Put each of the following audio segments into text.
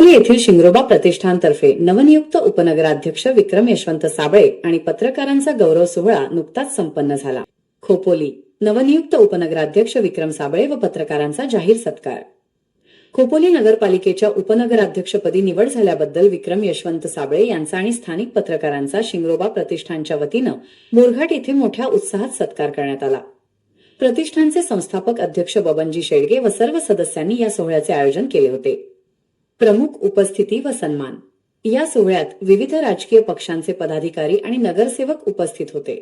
हिंगोली येथील शिंगरोबा प्रतिष्ठानतर्फे नवनियुक्त उपनगराध्यक्ष विक्रम यशवंत साबळे आणि पत्रकारांचा गौरव सोहळा नुकताच संपन्न झाला. खोपोली नवनियुक्त उपनगराध्यक्ष विक्रम साबळे व पत्रकारांचा जाहीर सत्कार. खोपोली नगरपालिकेच्या उपनगराध्यक्षपदी निवड झाल्याबद्दल विक्रम यशवंत साबळे यांचा आणि स्थानिक पत्रकारांचा शिंगरोबा प्रतिष्ठानच्या वतीनं बोरघाट येथे मोठ्या उत्साहात सत्कार करण्यात आला. प्रतिष्ठानचे संस्थापक अध्यक्ष बबनजी शेडगे व सर्व सदस्यांनी या सोहळ्याचे आयोजन केले होते. प्रमुख उपस्थिती व सन्मान. या सोहळ्यात विविध राजकीय पक्षांचे पदाधिकारी आणि नगरसेवक उपस्थित होते.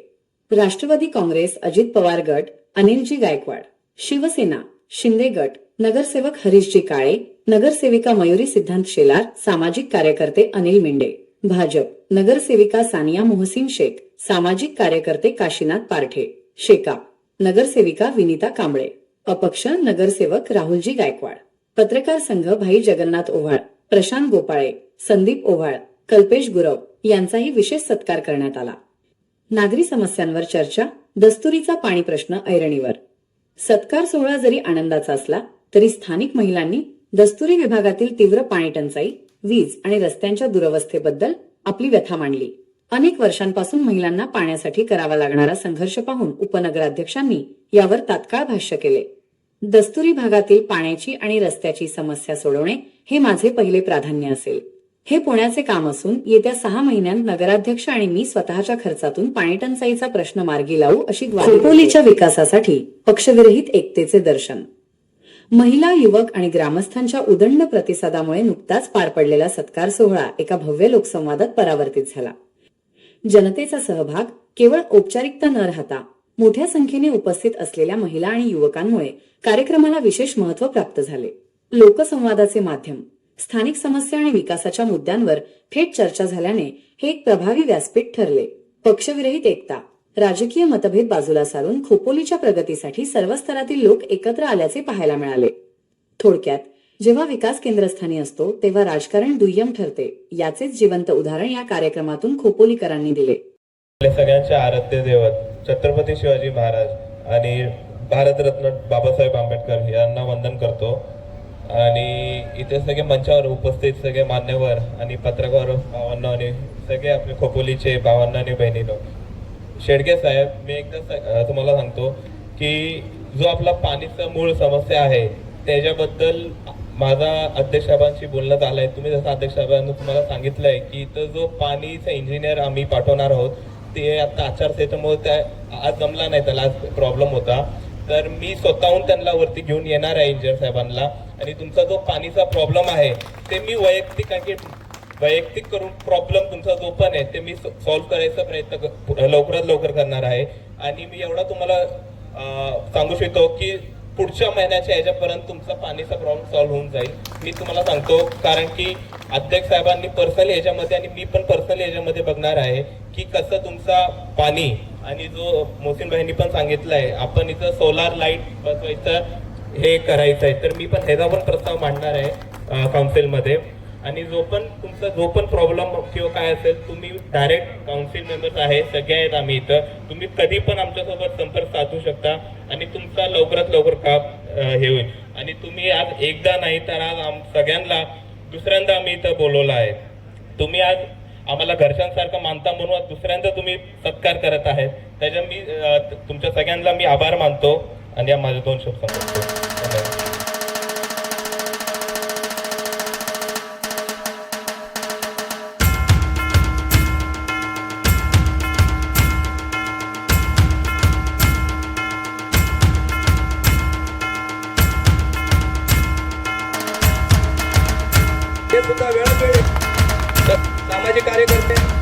राष्ट्रवादी काँग्रेस अजित पवार गट अनिलजी गायकवाड शिवसेना शिंदे गट नगरसेवक हरीशजी काळे नगरसेविका मयुरी सिद्धांत शेलार सामाजिक कार्यकर्ते अनिल मिंडे भाजप नगरसेविका सानिया मोहसिन शेख सामाजिक कार्यकर्ते काशीनाथ पारठे शेका नगरसेविका विनिता कांबळे अपक्ष नगरसेवक राहुलजी गायकवाड. पत्रकार संघ भाई जगन्नाथ ओव्हाळ प्रशांत गोपाळे संदीप ओव्हाळ कल्पेश गुरव यांचाही विशेष सत्कार करण्यात आला. नागरी समस्यांवर चर्चा दस्तुरीचा पाणी प्रश्न ऐरणीवर. सत्कार सोहळा जरी आनंदाचा असला तरी स्थानिक महिलांनी दस्तुरी विभागातील तीव्र पाणी टंचाई वीज आणि रस्त्यांच्या दुरवस्थेबद्दल आपली व्यथा मांडली. अनेक वर्षांपासून महिलांना पाण्यासाठी करावा लागणारा संघर्ष पाहून उपनगराध्यक्षांनी यावर तात्काळ भाष्य केले. दस्तुरी भागातील पाण्याची आणि रस्त्याची समस्या सोडवणे हे माझे पहिले प्राधान्य असेल. हे पुण्याचे काम असून येत्या सहा महिन्यात नगराध्यक्ष आणि मी स्वतःच्या खर्चातून पाणी टंचाईचा प्रश्न मार्गी लावू अशी खोपोलीच्या विकासासाठी पक्षविरहित एकतेचे दर्शन. महिला युवक आणि ग्रामस्थांच्या उदंड प्रतिसादामुळे नुकताच पार पडलेला सत्कार सोहळा एका भव्य लोकसंवादात परावर्तित झाला. जनतेचा सहभाग केवळ औपचारिकता न राहता मोठ्या संख्येने उपस्थित असलेल्या महिला आणि युवकांमुळे कार्यक्रमाला विशेष महत्त्व प्राप्त झाले. लोकसंवादाचे माध्यम स्थानिक समस्या आणि विकासाच्या मुद्द्यांवर थेट चर्चा झाल्याने हे एक प्रभावी व्यासपीठ ठरले. पक्षविरहित एकता राजकीय मतभेद बाजूला सारून खोपोलीच्या प्रगतीसाठी सर्व स्तरातील लोक एकत्र आल्याचे पाहायला मिळाले. थोडक्यात जेव्हा विकास केंद्रस्थानी असतो तेव्हा राजकारण दुय्यम ठरते याचेच जिवंत उदाहरण या कार्यक्रमातून खोपोलीकरांनी दिले. सगळ्यांचे आराध्य दैवत. छत्रपती शिवाजी महाराज आणि भारतरत्न बाबासाहेब आंबेडकर यांना वंदन करतो. आणि इथे सगळे मंचावर उपस्थित सगळे मान्यवर आणि पत्रकार भावांना आणि सगळे आपले खोपोलीचे भावांना आणि बहिणीनो. शेडगे साहेब मी एकदा तुम्हाला सांगतो की जो आपला पाणीचा मूळ समस्या आहे त्याच्याबद्दल माझा अध्यक्षाबांशी बोलण्यात बोलण्यात आहे तुम्ही जसं अध्यक्षाबांना तुम्हाला तुम्हाला सांगितलंय की इथं जो पाणीचा इंजिनियर आम्ही पाठवणार आहोत ते आता आचारसंहितेमुळे त्या आज जमला नाही त्याला आज प्रॉब्लेम होता. तर मी स्वतःहून त्यांना वरती घेऊन येणार आहे इंजिनियर साहेबांना. आणि तुमचा जो पाणीचा प्रॉब्लेम आहे ते मी वैयक्तिक आणखी वैयक्तिक करून प्रॉब्लेम तुमचा जो पण आहे ते मी सॉल्व्ह करायचा प्रयत्न लवकरात लवकर करणार आहे. आणि मी एवढा तुम्हाला सांगू शकतो की पुढच्या महिन्याच्या याच्यापर्यंत तुमचा पाणीचा प्रॉब्लेम सॉल्व्ह होऊन जाईल. मी तुम्हाला सांगतो कारण की अध्यक्ष साहेबांनी पर्सनली याच्यामध्ये आणि मी पण पर्सनली याच्यामध्ये बघणार आहे की कसं तुमचा पाणी आणि जो मोहसिन भाईंनी पण सांगितलं आहे आपण इथं सोलार लाइट बसवायचं हे करायचं आहे तर मी पण ह्याचा पण प्रस्ताव मांडणार आहे काउन्सिलमध्ये आणि जो पण तुमचा जो पण प्रॉब्लेम किंवा काय असेल तुम्ही डायरेक्ट काउन्सिल मेंबर्स आहे सगळे आहेत आम्ही इथं. तुम्ही कधी पण आमच्यासोबत संपर्क साधू शकता आणि तुमचा लवकरात लवकर काम हे होईल. आणि तुम्ही आज एकदा नाही तर आज आम सगळ्यांना दुसऱ्यांदा आम्ही इथं बोलवलं आहे. तुम्ही आज आम्हाला घरच्यांसारखं मानता म्हणून आज दुसऱ्यांदा तुम्ही सत्कार करत आहेत. त्याच्या मी तुमच्या सगळ्यांना मी आभार मानतो. आणि या माझे दोन शब्द सुद्धा वेळोवेळी सामाजिक कार्यकर्ते